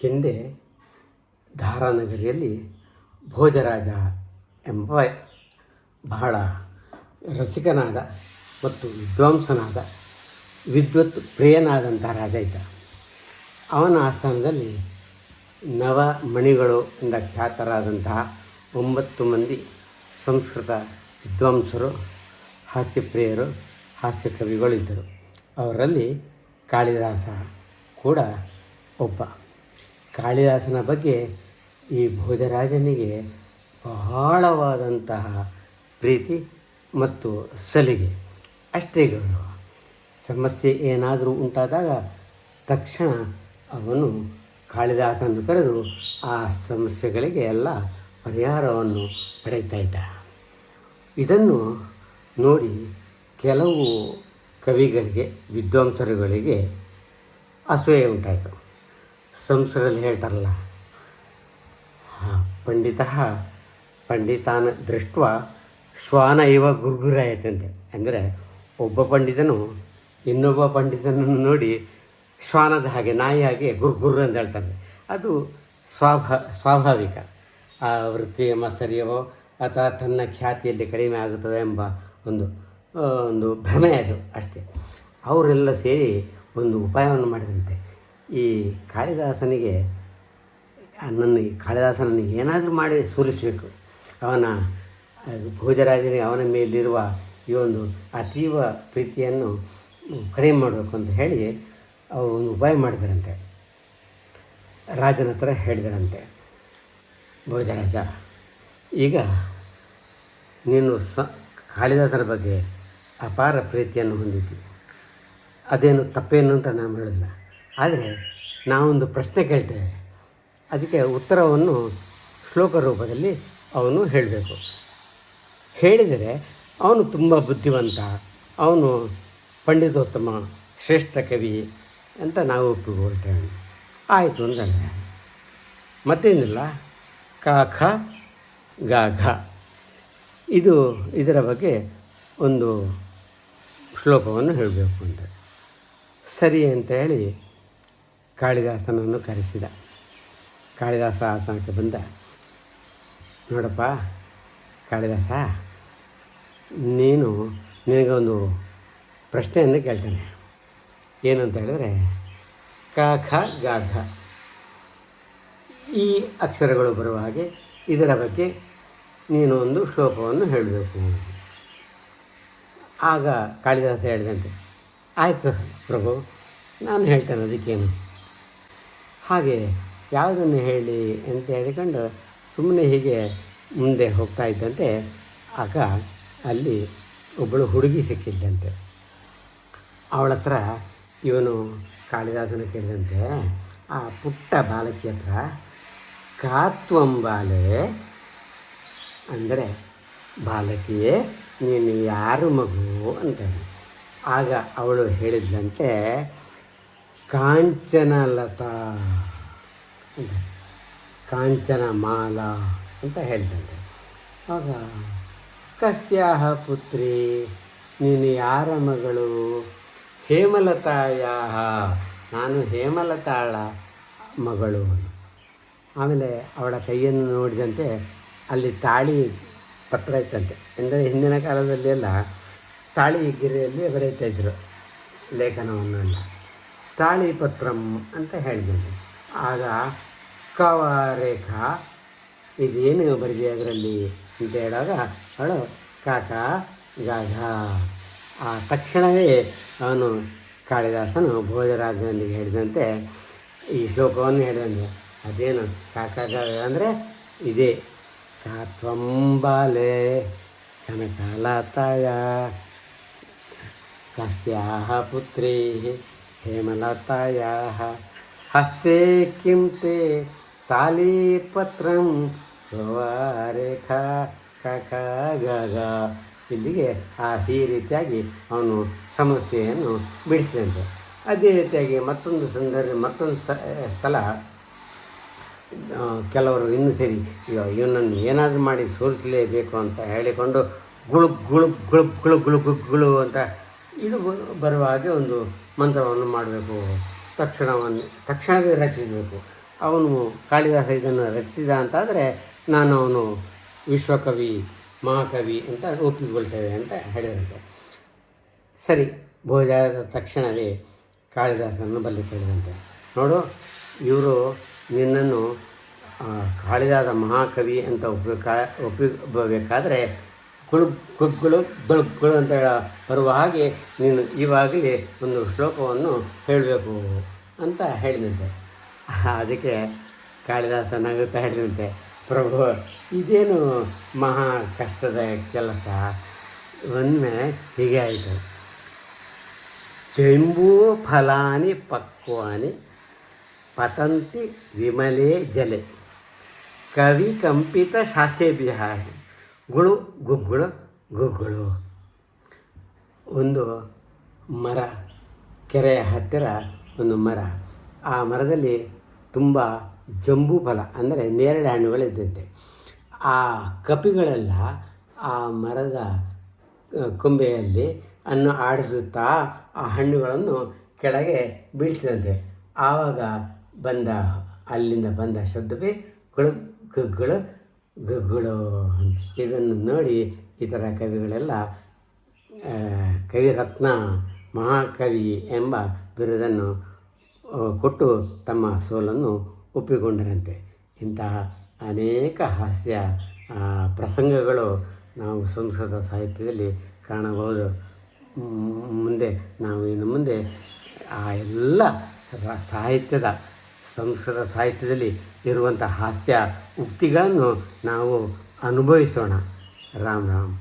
ಹಿಂದೆ ಧಾರಾನಗರಿಯಲ್ಲಿ ಭೋಜರಾಜ ಎಂಬ ಬಹಳ ರಸಿಕನಾದ ಮತ್ತು ವಿದ್ವಾಂಸನಾದ, ವಿದ್ವತ್ ಪ್ರಿಯನಾದಂಥ ರಾಜ ಇದ್ದ. ಅವನ ಆಸ್ಥಾನದಲ್ಲಿ ನವಮಣಿಗಳು ಎಂದ ಖ್ಯಾತರಾದಂತಹ ಒಂಬತ್ತು ಮಂದಿ ಸಂಸ್ಕೃತ ವಿದ್ವಾಂಸರು ಹಾಸ್ಯಪ್ರಿಯರು ಹಾಸ್ಯ ಕವಿಗಳು ಇದ್ದರು. ಅವರಲ್ಲಿ ಕಾಳಿದಾಸ ಕೂಡ ಒಬ್ಬ. ಕಾಳಿದಾಸನ ಬಗ್ಗೆ ಈ ಭೋಜರಾಜನಿಗೆ ಬಹಳವಾದಂತಹ ಪ್ರೀತಿ ಮತ್ತು ಸಲಿಗೆ. ಅಷ್ಟೇ ಗೌರವ. ಸಮಸ್ಯೆ ಏನಾದರೂ ಉಂಟಾದಾಗ ತಕ್ಷಣ ಅವನು ಕಾಳಿದಾಸನನ್ನು ಕರೆದು ಆ ಸಮಸ್ಯೆಗಳಿಗೆ ಎಲ್ಲ ಪರಿಹಾರವನ್ನು ಪಡೆಯುತ್ತಾ ಇದ್ದ. ಇದನ್ನು ನೋಡಿ ಕೆಲವು ಕವಿಗಳಿಗೆ, ವಿದ್ವಾಂಸರುಗಳಿಗೆ ಅಸೂಯೆ ಉಂಟಾಯಿತು. ಸಂಸ್ಕೃತದಲ್ಲಿ ಹೇಳ್ತಾರಲ್ಲ. ಪಂಡಿತ ಪಂಡಿತಾನ ದೃಷ್ಟ ಶ್ವಾನ ಇವ ಗುರ್ಗುರಾಯತಂತೆ. ಅಂದರೆ ಒಬ್ಬ ಪಂಡಿತನು ಇನ್ನೊಬ್ಬ ಪಂಡಿತನನ್ನು ನೋಡಿ ಶ್ವಾನದ ಹಾಗೆ, ನಾಯಿ ಹಾಗೆ ಗುರ್ಗುರ್ ಅಂತ ಹೇಳ್ತಾನೆ. ಅದು ಸ್ವಾಭಾ, ಸ್ವಾಭಾವಿಕ. ಆ ವೃತ್ತಿಯ ಮಸರಿಯವೋ ಅಥವಾ ತನ್ನ ಖ್ಯಾತಿಯಲ್ಲಿ ಕಡಿಮೆ ಆಗುತ್ತದೆ ಎಂಬ ಒಂದು ಒಂದು ಭ್ರಮೆ ಅದು ಅಷ್ಟೇ. ಅವರೆಲ್ಲ ಸೇರಿ ಒಂದು ಉಪಾಯವನ್ನು ಮಾಡಿದಂತೆ. ಈ ಕಾಳಿದಾಸನಿಗೆ, ನನ್ನ ಕಾಳಿದಾಸನನ್ನು ಏನಾದರೂ ಮಾಡಿ ಸೋಲಿಸಬೇಕು. ಅವನ, ಭೋಜರಾಜನಿಗೆ ಅವನ ಮೇಲಿರುವ ಈ ಒಂದು ಅತೀವ ಪ್ರೀತಿಯನ್ನು ಕಡಿಮೆ ಮಾಡಬೇಕು ಅಂತ ಹೇಳಿ ಅವರು ಒಂದು ಉಪಾಯ ಮಾಡಿದರಂತೆ. ರಾಜನ ಹತ್ರ ಹೇಳಿದರಂತೆ, ಭೋಜರಾಜ, ಈಗ ನೀನು ಸ, ಕಾಳಿದಾಸನ ಬಗ್ಗೆ ಅಪಾರ ಪ್ರೀತಿಯನ್ನು ಹೊಂದಿದ್ದಿ. ಅದೇನು ತಪ್ಪೇನು ಅಂತ ನಾನು ಹೇಳಿಲ್ಲ ಆದರೆ ನಾವೊಂದು ಪ್ರಶ್ನೆ ಕೇಳ್ತೇವೆ. ಅದಕ್ಕೆ ಉತ್ತರವನ್ನು ಶ್ಲೋಕ ರೂಪದಲ್ಲಿ ಅವನು ಹೇಳಬೇಕು. ಹೇಳಿದರೆ ಅವನು ತುಂಬ ಬುದ್ಧಿವಂತ, ಅವನು ಪಂಡಿತೋತ್ತಮ, ಶ್ರೇಷ್ಠ ಕವಿ ಅಂತ ನಾವು ಒಪ್ಪಿಕೊಳ್ತೇವೆ. ಆಯಿತು ಅಂತಂದರೆ, ಮತ್ತೇನಿಲ್ಲ? ಕ, ಖ, ಗ, ಘ. ಇದು ಇದರ ಬಗ್ಗೆ ಒಂದು ಶ್ಲೋಕವನ್ನು ಹೇಳಬೇಕು ಅಂತ. ಸರಿ ಅಂತ ಹೇಳಿ ಕಾಳಿದಾಸನನ್ನು ಕರೆಸಿದ. ಕಾಳಿದಾಸ ಆಸನಕ್ಕೆ ಬಂದ, ನೋಡಪ್ಪ, ಕಾಳಿದಾಸ, ನೀನು ನಿನಗೊಂದು ಪ್ರಶ್ನೆಯನ್ನು ಕೇಳ್ತೇನೆ. ಏನಂತ ಹೇಳಿದ್ರೆ, ಕ, ಖ, ಗ ಈ ಅಕ್ಷರಗಳು ಬರುವ ಹಾಗೆ ಇದರ ಬಗ್ಗೆ ನೀನು ಒಂದು ಶ್ಲೋಕವನ್ನು ಹೇಳಬೇಕು. ಆಗ ಕಾಳಿದಾಸ ಹೇಳಿದಂತೆ, ಆಯಿತು ಪ್ರಭು, ನಾನು ಹೇಳ್ತೇನೆ ಅದಕ್ಕೇನು? ಹಾಗೆ ಯಾವುದನ್ನು ಹೇಳಿ ಅಂತ ಹೇಳಿಕೊಂಡು ಸುಮ್ಮನೆ ಹೀಗೆ ಮುಂದೆ ಹೋಗ್ತಾ ಇದ್ದಂತೆ, ಆಗ ಅಲ್ಲಿ ಒಬ್ಬಳು ಹುಡುಗಿ ಸಿಕ್ಕಿದ್ದಂತೆ. ಅವಳ ಹತ್ರ ಇವನು ಕಾಳಿದಾಸನ ಕೇಳಿದಂತೆ, ಆ ಪುಟ್ಟ ಬಾಲಕಿ ಹತ್ರ ಕಾತ್ವಂಬಾಲೆ ಅಂದರೆ, ಬಾಲಕಿಯೇ, ನೀನು ಯಾರು ಮಗು? ಅಂತ ಆಗ ಅವಳು ಹೇಳಿದ್ಲಂತೆ ಕಾಂಚನಲತಾ. ಅಂತ ಕಾಂಚನ ಮಾಲಾ ಅಂತ ಹೇಳ್ತಂತೆ ಆಗ ಕಸ್ಯಾಹ ಪುತ್ರಿ, ನೀನು ಯಾರ ಮಗಳು? ಹೇಮಲತಾಯ ನಾನು ಹೇಮಲತಾಳ ಮಗಳು ಆಮೇಲೆ ಅವಳ ಕೈಯನ್ನು ನೋಡಿದಂತೆ ಅಲ್ಲಿ ತಾಳಿ ಪತ್ರ ಇತ್ತಂತೆ. ಅಂದರೆ ಹಿಂದಿನ ಕಾಲದಲ್ಲಿ ಎಲ್ಲ ತಾಳಿ ಗಿರಿಯಲ್ಲಿ ಬರೀತಾ ಇದ್ದರು ಲೇಖನವನ್ನು ಎಲ್ಲ ತಾಳಿ ಪತ್ರಂ ಅಂತ ಹೇಳಿದ್ದೇನೆ. ಆಗ ಕವರೇಖಾ, ಇದೇನು ಬರೆದಿ ಅದರಲ್ಲಿ ಅಂತ ಹೇಳುವಾಗ ಅವಳು ಕಾಕ ಗಾಘ ಆ ತಕ್ಷಣವೇ ಅವನು ಕಾಳಿದಾಸನು ಭೋಜರಾಜನಿಗೆ ಹೇಳಿದಂತೆ ಈ ಶ್ಲೋಕವನ್ನು ಹೇಳಿದಂತೆ, ಅದೇನು ಕಾಕ ಗಾಘ ಅಂದರೆ ಇದೇ ಕಾತ್ವಂಬಾಲೆ ಕನಕಲತಾಯ, ಕಸ್ಯಾಹ ಪುತ್ರಿ ಹೇಮಲತಾಯಾः ಹಸ್ತೆ ಕಿಂ ತೇ ತಾಲೀಪತ್ರಂ ರೇಖಾ ಕಕ ಗಗ ಇಲ್ಲಿಗೆ ಆ ಈ ರೀತಿಯಾಗಿ ಅವನು ಸಮಸ್ಯೆಯನ್ನು ಬಿಡಿಸಿದಂತೆ. ಅದೇ ರೀತಿಯಾಗಿ ಮತ್ತೊಂದು ಸಂದರ್ಭ, ಮತ್ತೊಂದು ಸ್ಥಳ ಕೆಲವರು ಇನ್ನೂ ಸರಿ ಇವನನ್ನು ಏನಾದರೂ ಮಾಡಿ ಸೋಲಿಸಲೇಬೇಕು ಅಂತ ಹೇಳಿಕೊಂಡು ಗುಳುಗ್ ಗುಳುಗ್ ಗುಳುಗ್ ಗುಳುಗ್ ಗುಳುಗ್ ಗುಳು ಅಂತ ಇದು ಬರುವ ಹಾಗೆ ಒಂದು ಮಂತ್ರವನ್ನು ಮಾಡಬೇಕು. ತಕ್ಷಣವನ್ನು, ತಕ್ಷಣವೇ ರಚಿಸಬೇಕು. ಅವನು ಕಾಳಿದಾಸ ಇದನ್ನು ರಚಿಸಿದ ಅಂತಾದರೆ ನಾನು ಅವನು ವಿಶ್ವಕವಿ, ಮಹಾಕವಿ ಅಂತ ಒಪ್ಪಿಕೊಳ್ತೇವೆ ಅಂತ ಹೇಳಿದಂತೆ. ಸರಿ ಭೋಜಾದ ತಕ್ಷಣವೇ ಕಾಳಿದಾಸನನ್ನು ಬಲ್ಲಿ ಕೇಳಿದಂತೆ. ನೋಡು, ಇವರು ನಿನ್ನನ್ನು ಕಾಳಿದಾಸ ಮಹಾಕವಿ ಅಂತ ಒಪ್ಪಬೇಕ ಒಪ್ಪಿಬೇಕಾದ್ರೆ ಕುಳು ಕುಗ್ಗುಳು ಬಳುಗ್ಗುಳು ಅಂತ ಬರುವ ಹಾಗೆ ನೀನು ಇವಾಗಲೇ ಒಂದು ಶ್ಲೋಕವನ್ನು ಹೇಳಬೇಕು ಅಂತ ಹೇಳಿದಂತೆ. ಅದಕ್ಕೆ ಕಾಳಿದಾಸ ನಗುತ್ತಾ ಹೇಳಿದಂತೆ, ಪ್ರಭು, ಇದೇನು ಮಹಾ ಕಷ್ಟದ ಕೆಲಸ? ಒಮ್ಮೆ ಹೀಗೆ ಆಯಿತು. ಚೆಂಬೂ ಫಲಾನಿ ಪಕ್ವಾನಿ ಪತಂತಿ ವಿಮಲೇ ಜಲೆ. ಕವಿ ಕಂಪಿತ ಶಾಖೆ ಬಿಹಾರಿ. ಗುಳು, ಗುಗ್ಗುಳು ಗುಗ್ಗುಳು. ಒಂದು ಮರ, ಕೆರೆಯ ಹತ್ತಿರ ಒಂದು ಮರ. ಆ ಮರದಲ್ಲಿ ತುಂಬ ಜಂಬೂ ಫಲ, ಅಂದರೆ ನೇರಳೆ ಹಣ್ಣುಗಳಿದ್ದಂತೆ. ಆ ಕಪಿಗಳೆಲ್ಲ ಆ ಮರದ ಕೊಂಬೆಯಲ್ಲಿ ಅನ್ನು ಆಡಿಸುತ್ತಾ ಆ ಹಣ್ಣುಗಳನ್ನು ಕೆಳಗೆ ಬೀಳಿಸಿದಂತೆ. ಆವಾಗ ಬಂದ, ಅಲ್ಲಿಂದ ಬಂದ ಶಬ್ದವೇ ಗುಳು, ಗುಗ್ಗುಳು ಗುಗ್ಗುಳು ಇದನ್ನು ನೋಡಿ ಇತರ ಕವಿಗಳೆಲ್ಲ ಆ, ಕವಿರತ್ನ ಮಹಾಕವಿ ಎಂಬ ಬಿರುದನ್ನು ಕೊಟ್ಟು ತಮ್ಮ ಸೋಲನ್ನು ಒಪ್ಪಿಕೊಂಡರಂತೆ. ಇಂತಹ ಅನೇಕ ಹಾಸ್ಯ ಪ್ರಸಂಗಗಳು ನಾವು ಸಂಸ್ಕೃತ ಸಾಹಿತ್ಯದಲ್ಲಿ ಕಾಣಬಹುದು. ಮುಂದೆ ನಾವು ಇನ್ನು ಮುಂದೆ ಆ ಎಲ್ಲ ಸಾಹಿತ್ಯದ ಸಂಸ್ಕೃತ ಸಾಹಿತ್ಯದಲ್ಲಿ ಇರುವಂಥ ಹಾಸ್ಯ ಉಕ್ತಿಗಳನ್ನು ನಾವು ಅನುಭವಿಸೋಣ. ರಾಮ್ ರಾಮ್.